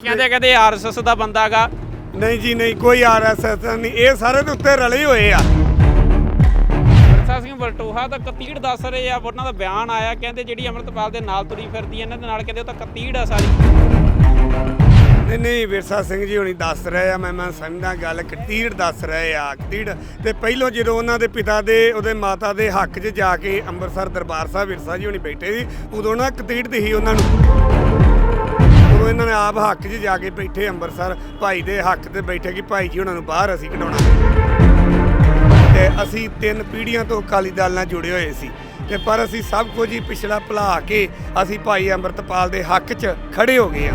ਕਹਿੰਦੇ ਕਹਿੰਦੇ ਆਰਐਸਐਸ ਦਾ ਬੰਦਾਗਾ ਨਹੀਂ ਜੀ ਨਹੀਂ ਕੋਈ ਆਰਐਸਐਸ ਨਹੀਂ। ਇਹ ਸਾਰੇ ਦੇ ਉੱਤੇ ਰਲੇ ਹੋਏ ਆ। ਸਰਸਾ ਸਿੰਘ ਬਲਟੋਹਾ ਤਾਂ ਕਤੀੜ ਦੱਸ ਰਹੇ ਆ ਉਹਨਾਂ ਦਾ ਬਿਆਨ ਆਇਆ ਕਹਿੰਦੇ ਜਿਹੜੀ ਅਮਰਤਪਾਲ ਦੇ ਨਾਲ ਤੁਰੀ ਫਿਰਦੀ ਇਹਨਾਂ ਦੇ ਨਾਲ ਕਹਿੰਦੇ ਉਹ ਤਾਂ ਕਤੀੜ ਆ ਸਾਰੀ। ਨਹੀਂ ਨਹੀਂ ਵਿਰਸਾ ਸਿੰਘ ਜੀ ਹੁਣੀ ਦੱਸ ਰਹੇ ਆ ਮੈਂ ਮੈਂ ਸਮਝਦਾ ਗੱਲ ਕਤੀੜ ਦੱਸ ਰਹੇ ਆ ਕਤੀੜ। ਤੇ ਪਹਿਲੋਂ ਜਦੋਂ ਉਹਨਾਂ ਦੇ ਪਿਤਾ ਦੇ ਉਹਦੇ ਮਾਤਾ ਦੇ ਹੱਕ 'ਚ ਜਾ ਕੇ ਅੰਮ੍ਰਿਤਸਰ ਦਰਬਾਰ ਸਾਹਿਬ ਵਿਰਸਾ ਜੀ ਹੁਣੀ ਬੈਠੇ ਸੀ ਉਦੋਂ ਨਾ ਕਤੀੜ ਦੀ ਸੀ ਉਹਨਾਂ ਨੂੰ। ਉਦੋਂ ਇਹਨਾਂ ਨੇ ਆਪ ਹੱਕ 'ਚ ਜਾ ਕੇ ਬੈਠੇ ਅੰਮ੍ਰਿਤਸਰ ਭਾਈ ਦੇ ਹੱਕ ਤੇ ਬੈਠੇ ਕਿ ਭਾਈ ਜੀ ਉਹਨਾਂ ਨੂੰ ਬਾਹਰ ਅਸੀਂ ਕਢਾਉਣਾ। ਤੇ ਅਸੀਂ ਤਿੰਨ ਪੀੜ੍ਹੀਆਂ ਤੋਂ ਅਕਾਲੀ ਦਲ ਨਾਲ ਜੁੜੇ ਹੋਏ ਸੀ। ਤੇ ਪਰ ਅਸੀਂ ਸਭ ਕੁਝ ਹੀ ਪਿਛਲਾ ਭੁਲਾ ਕੇ ਅਸੀਂ ਭਾਈ ਅੰਮ੍ਰਿਤਪਾਲ ਦੇ ਹੱਕ 'ਚ ਖੜੇ ਹੋ ਗਏ ਆ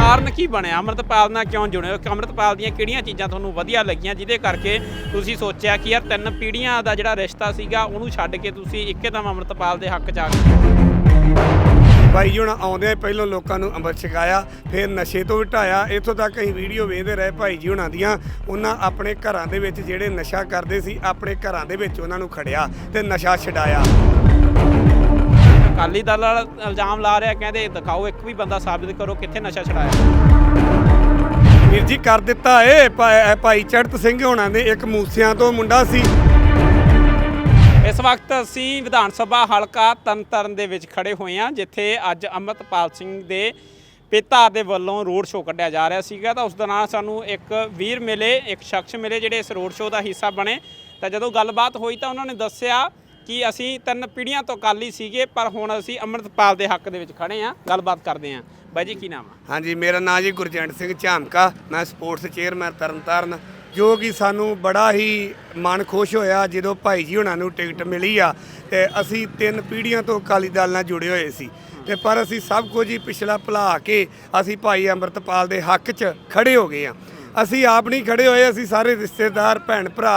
ਕਾਰਨ ਕੀ ਬਣਿਆ? ਅਮਰਤਪਾਲ ਨਾਲ ਕਿਉਂ ਜੁੜੇ ਹੋ? ਅਮਰਤਪਾਲ ਦੀਆਂ ਕਿਹੜੀਆਂ ਚੀਜ਼ਾਂ ਤੁਹਾਨੂੰ ਵਧੀਆ ਲੱਗੀਆਂ ਜਿਹਦੇ ਕਰਕੇ ਤੁਸੀਂ ਸੋਚਿਆ ਕਿ ਯਾਰ ਤਿੰਨ ਪੀੜ੍ਹੀਆਂ ਦਾ ਜਿਹੜਾ ਰਿਸ਼ਤਾ ਸੀਗਾ ਉਹਨੂੰ ਛੱਡ ਕੇ ਤੁਸੀਂ ਇੱਕਦਮ ਅਮਰਤਪਾਲ ਦੇ ਹੱਕ 'ਚ ਆ ਗਏ? ਭਾਈ ਜੀ ਹੁਣ ਆਉਂਦਿਆਂ ਹੀ ਪਹਿਲਾਂ ਲੋਕਾਂ ਨੂੰ ਅੰਮ੍ਰਿਤ ਛਕਾਇਆ ਫਿਰ ਨਸ਼ੇ ਤੋਂ ਹਟਾਇਆ। ਇੱਥੋਂ ਤੱਕ ਅਸੀਂ ਵੀਡੀਓ ਵੇਖਦੇ ਰਹੇ ਭਾਈ ਜੀ ਹੁਣਾਂ ਦੀਆਂ। ਉਹਨਾਂ ਆਪਣੇ ਘਰਾਂ ਦੇ ਵਿੱਚ ਜਿਹੜੇ ਨਸ਼ਾ ਕਰਦੇ ਸੀ ਆਪਣੇ ਘਰਾਂ ਦੇ ਵਿੱਚ ਉਹਨਾਂ ਨੂੰ ਖੜਿਆ ਤੇ ਨਸ਼ਾ ਛਡਾਇਆ। ਅਕਾਲੀ ਦਲ ਵਾਲਾ ਇਲਜ਼ਾਮ ਲਾ ਰਿਹਾ ਕਹਿੰਦੇ ਦਿਖਾਓ ਇੱਕ ਵੀ ਬੰਦਾ ਸਾਬਿਤ ਕਰੋ ਕਿੱਥੇ ਨਸ਼ਾ ਛਡਾਇਆ? ਵੀਰ ਜੀ ਕਰ ਦਿੱਤਾ ਏ ਭਾਈ ਚੜਤ ਸਿੰਘ ਹੋਣਾ ਨੇ ਇੱਕ ਮੂਸਿਆਂ ਤੋਂ ਮੁੰਡਾ ਸੀ। ਇਸ ਵਕਤ ਅਸੀਂ ਵਿਧਾਨ ਸਭਾ ਹਲਕਾ ਤਰਨਤਾਰਨ ਦੇ ਵਿੱਚ ਖੜੇ ਹੋਏ ਹਾਂ, ਜਿੱਥੇ ਅੱਜ ਅਮਰਤਪਾਲ ਸਿੰਘ ਦੇ ਪਿਤਾ ਦੇ ਵੱਲੋਂ ਰੋਡ ਸ਼ੋਅ ਕੱਢਿਆ ਜਾ ਰਿਹਾ ਸੀਗਾ। ਤਾਂ ਉਸ ਦੌਰਾਨ ਸਾਨੂੰ ਇੱਕ ਵੀਰ ਮਿਲੇ, ਇੱਕ ਸ਼ਖਸ ਮਿਲੇ ਜਿਹੜੇ ਇਸ ਰੋਡ ਸ਼ੋਅ ਦਾ ਹਿੱਸਾ ਬਣੇ। ਤਾਂ ਜਦੋਂ ਗੱਲਬਾਤ ਹੋਈ ਤਾਂ ਉਹਨਾਂ ਨੇ ਦੱਸਿਆ ਕਿ ਅਸੀਂ ਤਿੰਨ ਪੀੜ੍ਹੀਆਂ ਤੋਂ ਅਕਾਲੀ ਸੀਗੇ, ਪਰ ਹੁਣ ਅਸੀਂ ਅਮਰਤਪਾਲ ਦੇ ਹੱਕ ਦੇ ਵਿੱਚ ਖੜੇ ਹਾਂ। ਗੱਲਬਾਤ ਕਰਦੇ ਹਾਂ। ਬਾਈ ਜੀ, ਕੀ ਨਾਮ ਆ? ਹਾਂਜੀ, ਮੇਰਾ ਨਾਮ ਜੀ ਗੁਰਜੰਟ ਸਿੰਘ ਝਾਮਕਾ। ਮੈਂ ਸਪੋਰਟਸ ਚੇਅਰਮੈਨ ਤਰਨਤਾਰਨ। ਜੋ ਕਿ ਸਾਨੂੰ ਬੜਾ ਹੀ ਮਨ ਖੁਸ਼ ਹੋਇਆ ਜਦੋਂ ਭਾਈ ਜੀ ਹੁਣਾਂ ਨੂੰ ਟਿਕਟ ਮਿਲੀ ਆ ਤੇ ਅਸੀਂ ਤਿੰਨ ਪੀੜ੍ਹੀਆਂ ਤੋਂ ਅਕਾਲੀ ਦਲ ਨਾਲ ਜੁੜੇ ਹੋਏ ਸੀ। ਤੇ ਪਰ ਅਸੀਂ ਸਭ ਕੁਝ ਹੀ ਪਿਛਲਾ ਭੁਲਾ ਕੇ ਅਸੀਂ ਭਾਈ ਅੰਮ੍ਰਿਤਪਾਲ ਦੇ ਹੱਕ 'ਚ ਖੜੇ ਹੋ ਗਏ ਆ। ਅਸੀਂ ਆਪ ਨਹੀਂ ਖੜੇ ਹੋਏ ਅਸੀਂ ਸਾਰੇ ਰਿਸ਼ਤੇਦਾਰ ਭੈਣ ਭਰਾ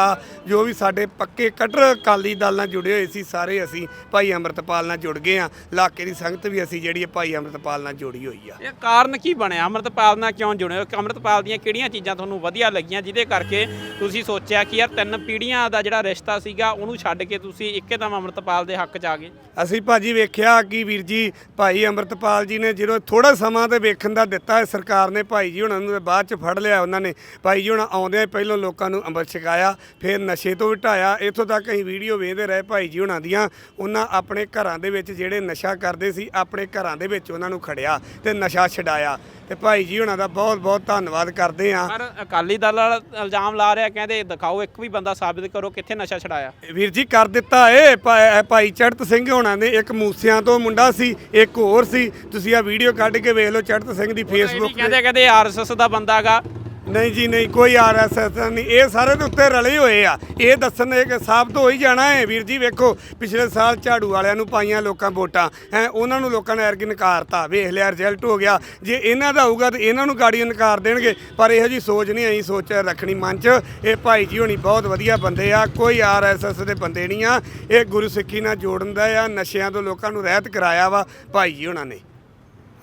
ਜੋ ਵੀ ਸਾਡੇ ਪੱਕੇ ਕਟਰ ਅਕਾਲੀ ਦਲ ਨਾਲ ਜੁੜੇ ਹੋਏ ਸੀ ਸਾਰੇ ਅਸੀਂ ਭਾਈ ਅੰਮ੍ਰਿਤਪਾਲ ਨਾਲ ਜੁੜ ਗਏ ਆ ਇਲਾਕੇ ਦੀ ਸੰਗਤ ਵੀ ਅਸੀਂ ਜਿਹੜੀ ਹੈ ਭਾਈ ਅੰਮ੍ਰਿਤਪਾਲ ਨਾਲ ਜੁੜੀ ਹੋਈ ਆ। ਇਹ ਕਾਰਨ ਕੀ ਬਣਿਆ? ਅਮਰਤਪਾਲ ਨਾਲ ਕਿਉਂ ਜੁੜੇ ਹੋ? ਅਮਰਤਪਾਲ ਦੀਆਂ ਕਿਹੜੀਆਂ ਚੀਜ਼ਾਂ ਤੁਹਾਨੂੰ ਵਧੀਆ ਲੱਗੀਆਂ ਜਿਹਦੇ ਕਰਕੇ ਤੁਸੀਂ ਸੋਚਿਆ ਕਿ ਯਾਰ ਤਿੰਨ ਪੀੜ੍ਹੀਆਂ ਦਾ ਜਿਹੜਾ ਰਿਸ਼ਤਾ ਸੀਗਾ ਉਹਨੂੰ ਛੱਡ ਕੇ ਤੁਸੀਂ ਇੱਕਦਮ ਅਮਰਤਪਾਲ ਦੇ ਹੱਕ 'ਚ ਆ ਗਏ? ਅਸੀਂ ਭਾਜੀ ਵੇਖਿਆ ਕਿ ਵੀਰ ਜੀ ਭਾਈ ਅੰਮ੍ਰਿਤਪਾਲ ਜੀ ਨੇ ਜਦੋਂ ਥੋੜਾ ਸਮਾਂ ਤੇ ਵੇਖਣ ਦਾ ਦਿੱਤਾ ਸਰਕਾਰ ਨੇ ਭਾਈ ਜੀ ਹੁਣਾਂ ਨੂੰ ਬਾਅਦ ਚ ਫੜ ਲਿਆ ਉਹਨਾਂ ਨੇ। ਭਾਈ ਜੀ ਹੁਣ ਆਉਂਦਿਆਂ ਪਹਿਲਾਂ ਲੋਕਾਂ ਨੂੰ ਅੰਮ੍ਰਿਤ ਛਕਾਇਆ ਫਿਰ ਨਸ਼ੇ ਤੋਂ ਹਟਾਇਆ। ਇੱਥੋਂ ਤੱਕ ਅਸੀਂ ਵੀਡੀਓ ਵੇਖਦੇ ਰਹੇ ਭਾਈ ਜੀ ਹੁਣਾਂ ਦੀਆਂ। ਉਹਨਾਂ ਆਪਣੇ ਘਰਾਂ ਦੇ ਵਿੱਚ ਜਿਹੜੇ ਨਸ਼ਾ ਕਰਦੇ ਸੀ ਆਪਣੇ ਘਰਾਂ ਦੇ ਵਿੱਚ ਉਹਨਾਂ ਨੂੰ ਖੜਿਆ ਤੇ ਨਸ਼ਾ ਛਡਾਇਆ। ਤੇ ਭਾਈ ਜੀ ਹੁਣਾਂ ਦਾ ਬਹੁਤ ਬਹੁਤ ਧੰਨਵਾਦ ਕਰਦੇ ਹਾਂ। ਪਰ ਅਕਾਲੀ ਦਲ ਵਾਲਾ ਇਲਜ਼ਾਮ ਲਾ ਰਿਹਾ ਕਹਿੰਦੇ ਦਿਖਾਓ ਇੱਕ ਵੀ ਬੰਦਾ ਸਾਬਿਤ ਕਰੋ ਕਿੱਥੇ ਨਸ਼ਾ ਛਡਾਇਆ। ਵੀਰ ਜੀ ਕਰ ਦਿੱਤਾ ਏ ਭਾ- ਭਾਈ ਚੜਤ ਸਿੰਘ ਹੋਣਾ ਨੇ ਇੱਕ ਮੂਸਿਆਂ ਤੋਂ ਮੁੰਡਾ ਸੀ ਇੱਕ ਹੋਰ ਸੀ। ਤੁਸੀਂ ਆ ਵੀਡੀਓ ਕੱਢ ਕੇ ਵੇਖ ਲਓ ਚੜਤ ਸਿੰਘ ਦੀ ਫੇਸਬੁੱਕ ਕਹਿੰਦੇ ਕਹਿੰਦੇ ਆਰਐਸਐਸ ਦਾ ਬੰਦਾਗਾ ਨਹੀਂ ਜੀ, ਨਹੀਂ, ਕੋਈ ਆਰਐਸਐਸ ਨਹੀਂ। ਇਹ ਸਾਰੇ ਦੇ ਉੱਤੇ ਰਲੇ ਹੋਏ ਆ। ਇਹ ਦੱਸਣ ਇਹ ਸਾਬਤ ਹੋ ਹੀ ਜਾਣਾ ਹੈ। ਵੀਰ ਜੀ, ਵੇਖੋ, ਪਿਛਲੇ ਸਾਲ ਝਾੜੂ ਵਾਲਿਆਂ ਨੂੰ ਪਾਈਆਂ ਲੋਕਾਂ ਵੋਟਾਂ। ਹੈ, ਉਹਨਾਂ ਨੂੰ ਲੋਕਾਂ ਨੇ ਐਰਗ ਨਕਾਰਤਾ। ਵੇਖ ਲਿਆ, ਰਿਜ਼ਲਟ ਹੋ ਗਿਆ। ਜੇ ਇਹਨਾਂ ਦਾ ਹੋਊਗਾ ਤੇ ਇਹਨਾਂ ਨੂੰ ਗਾੜੀ ਨਕਾਰ ਦੇਣਗੇ। ਪਰ ਇਹੋ ਜੀ ਸੋਚ ਨਹੀਂ ਆਈ ਸੋਚ ਰੱਖਣੀ ਮਨ 'ਚ ਇਹ ਭਾਈ ਜੀ ਹੋਣੀ ਬਹੁਤ ਵਧੀਆ ਬੰਦੇ ਆ। ਕੋਈ ਆਰਐਸਐਸ ਦੇ ਬੰਦੇ ਨਹੀਂ ਆ। ਇਹ ਗੁਰੂ ਸਿੱਖੀ ਨਾਲ ਜੋੜਨ ਦਾ ਆ। ਨਸ਼ਿਆਂ ਤੋਂ ਲੋਕਾਂ ਨੂੰ ਰਹਿਤ ਕਰਾਇਆ ਵਾ ਭਾਈ ਜੀ ਉਹਨਾਂ ਨੇ।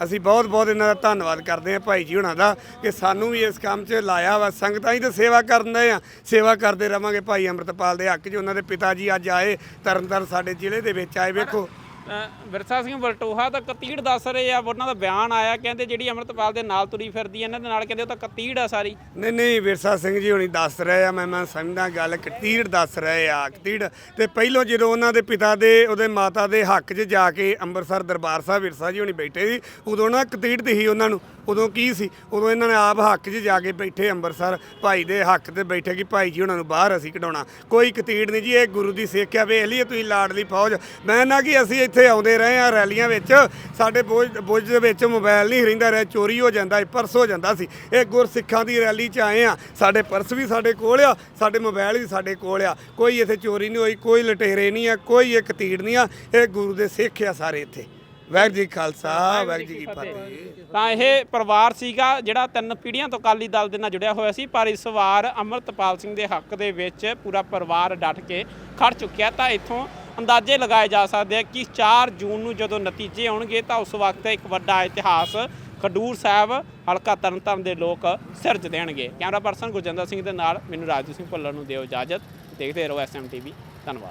ਅਸੀਂ ਬਹੁਤ ਬਹੁਤ ਇਹਨਾਂ ਦਾ ਧੰਨਵਾਦ ਕਰਦੇ ਹਾਂ ਭਾਈ ਜੀ ਹੁਣਾਂ ਦਾ ਕਿ ਸਾਨੂੰ ਵੀ ਇਸ ਕੰਮ 'ਚ ਲਾਇਆ ਵਾ, ਸੰਗਤਾਂ ਹੀ ਤੇ ਸੇਵਾ ਕਰਨ ਦੇ ਆ। ਸੇਵਾ ਕਰਦੇ ਰਵਾਂਗੇ ਭਾਈ ਅੰਮ੍ਰਿਤਪਾਲ ਦੇ ਹੱਕ 'ਚ। ਉਹਨਾਂ ਦੇ ਪਿਤਾ ਜੀ ਅੱਜ ਆਏ, ਤਰਨਤਾਰਨ ਸਾਡੇ ਜ਼ਿਲ੍ਹੇ ਦੇ ਵਿੱਚ ਆਏ, ਵੇਖੋ। ਵਿਰਸਾ ਸਿੰਘ ਬਲਟੋਹਾ ਤਾਂ ਕਤੀੜ ਦੱਸ ਰਹੇ ਆ, ਉਹਨਾਂ ਦਾ ਬਿਆਨ ਆਇਆ, ਕਹਿੰਦੇ ਜਿਹੜੀ ਅਮਰਤਪਾਲ ਦੇ ਨਾਲ ਤੁਰੀ ਫਿਰਦੀ ਇਹਨਾਂ ਦੇ ਨਾਲ ਕਹਿੰਦੇ ਉਹ ਤਾਂ ਕਤੀੜ ਆ ਸਾਰੀ। ਨਹੀਂ ਨਹੀਂ, ਵਿਰਸਾ ਸਿੰਘ ਜੀ ਹੁਣੀ ਦੱਸ ਰਹੇ ਆ, ਮੈਂ ਮੈਂ ਸਮਝਦਾ ਗੱਲ, ਕਤੀੜ ਦੱਸ ਰਹੇ ਆ, ਕਤੀੜ। ਤੇ ਪਹਿਲੋਂ ਜਦੋਂ ਉਹਨਾਂ ਦੇ ਪਿਤਾ ਦੇ, ਉਹਦੇ ਮਾਤਾ ਦੇ ਹੱਕ 'ਚ ਜਾ ਕੇ ਅੰਮ੍ਰਿਤਸਰ ਦਰਬਾਰ ਸਾਹਿਬ ਵਿਰਸਾ ਜੀ ਹੁਣੀ ਬੈਠੇ ਸੀ, ਉਦੋਂ ਨਾ ਕਤੀੜ ਦੀ ਸੀ ਉਹਨਾਂ ਨੂੰ, ਉਦੋਂ ਕੀ ਸੀ? ਉਦੋਂ ਇਹਨਾਂ ਨੇ ਆਪ ਹੱਕ 'ਚ ਜਾ ਕੇ ਬੈਠੇ ਅੰਮ੍ਰਿਤਸਰ, ਭਾਈ ਦੇ ਹੱਕ ਤੇ ਬੈਠੇ ਕਿ ਭਾਈ ਜੀ ਉਹਨਾਂ ਨੂੰ ਬਾਹਰ ਅਸੀਂ ਕਢਾਉਣਾ। ਕੋਈ ਕਤੀੜ ਨਹੀਂ ਜੀ, ਇਹ ਗੁਰੂ ਦੀ ਸਿੱਖਿਆ ਵੇਖ ਲਈਏ ਤੁਸੀਂ ਲਾਡਲੀ ਫੌਜ। ਮੈਂ ਨਾ ਕਿ ਅਸੀਂ ਇੱਥੇ ਆਉਂਦੇ ਰਹੇ ਆ ਰੈਲੀਆਂ ਵਿੱਚ। ਸਾਡੇ ਬੋਝ ਬੋਝ ਦੇ ਵਿੱਚ ਮੋਬਾਈਲ ਨਹੀਂ ਰਹਿੰਦਾ ਰਿਹਾ ਚੋਰੀ ਹੋ ਜਾਂਦਾ ਸੀ ਪਰਸ ਹੋ ਜਾਂਦਾ ਸੀ। ਇਹ ਗੁਰਸਿੱਖਾਂ ਦੀ ਰੈਲੀ 'ਚ ਆਏ ਆ। ਸਾਡੇ ਪਰਸ ਵੀ ਸਾਡੇ ਕੋਲ ਆ ਸਾਡੇ ਮੋਬਾਈਲ ਵੀ ਸਾਡੇ ਕੋਲ ਆ। ਕੋਈ ਇੱਥੇ ਚੋਰੀ ਨਹੀਂ ਹੋਈ ਕੋਈ ਲਟੇਰੇ ਨਹੀਂ ਆ ਕੋਈ ਇਹ ਕਤੀੜ ਨਹੀਂ ਆ। ਇਹ ਗੁਰੂ ਦੇ ਸਿੱਖ ਆ ਸਾਰੇ ਇੱਥੇ। ਵਾਹਿਗੁਰੂ ਜੀ ਖਾਲਸਾ ਵਾਹਿਗੁਰੂ ਜੀ ਕੀ ਫਤਿਹ। ਤਾਂ ਇਹ ਪਰਿਵਾਰ ਸੀਗਾ ਜਿਹੜਾ ਤਿੰਨ ਪੀੜ੍ਹੀਆਂ ਤੋਂ ਅਕਾਲੀ ਦਲ ਦੇ ਨਾਲ ਜੁੜਿਆ ਹੋਇਆ ਸੀ ਪਰ ਇਸ ਵਾਰ ਅਮਰਤਪਾਲ ਸਿੰਘ ਦੇ ਹੱਕ ਦੇ ਵਿੱਚ ਪੂਰਾ ਪਰਿਵਾਰ ਡਟ ਕੇ ਖੜ ਚੁੱਕਿਆ। ਤਾਂ ਇੱਥੋਂ ਅੰਦਾਜ਼ੇ ਲਗਾਏ ਜਾ ਸਕਦੇ ਆ ਕਿ 4 ਜੂਨ ਨੂੰ ਜਦੋਂ ਨਤੀਜੇ ਆਉਣਗੇ ਤਾਂ ਉਸ ਵਕਤ ਇੱਕ ਵੱਡਾ ਇਤਿਹਾਸ ਖਡੂਰ ਸਾਹਿਬ, ਹਲਕਾ ਤਰਨਤਾਰਨ ਦੇ ਲੋਕ ਸਿਰਜ ਦੇਣਗੇ। ਕੈਮਰਾ ਪਰਸਨ ਗੁਰਜਿੰਦਰ ਸਿੰਘ ਦੇ ਨਾਲ, ਮੈਨੂੰ ਰਾਜੂ ਸਿੰਘ ਭੁੱਲਰ ਨੂੰ ਦਿਓ ਇਜਾਜ਼ਤ। ਦੇਖਦੇ ਰਹੋ ਐਸਐਮ ਟੀਵੀ ਧੰਨਵਾਦ।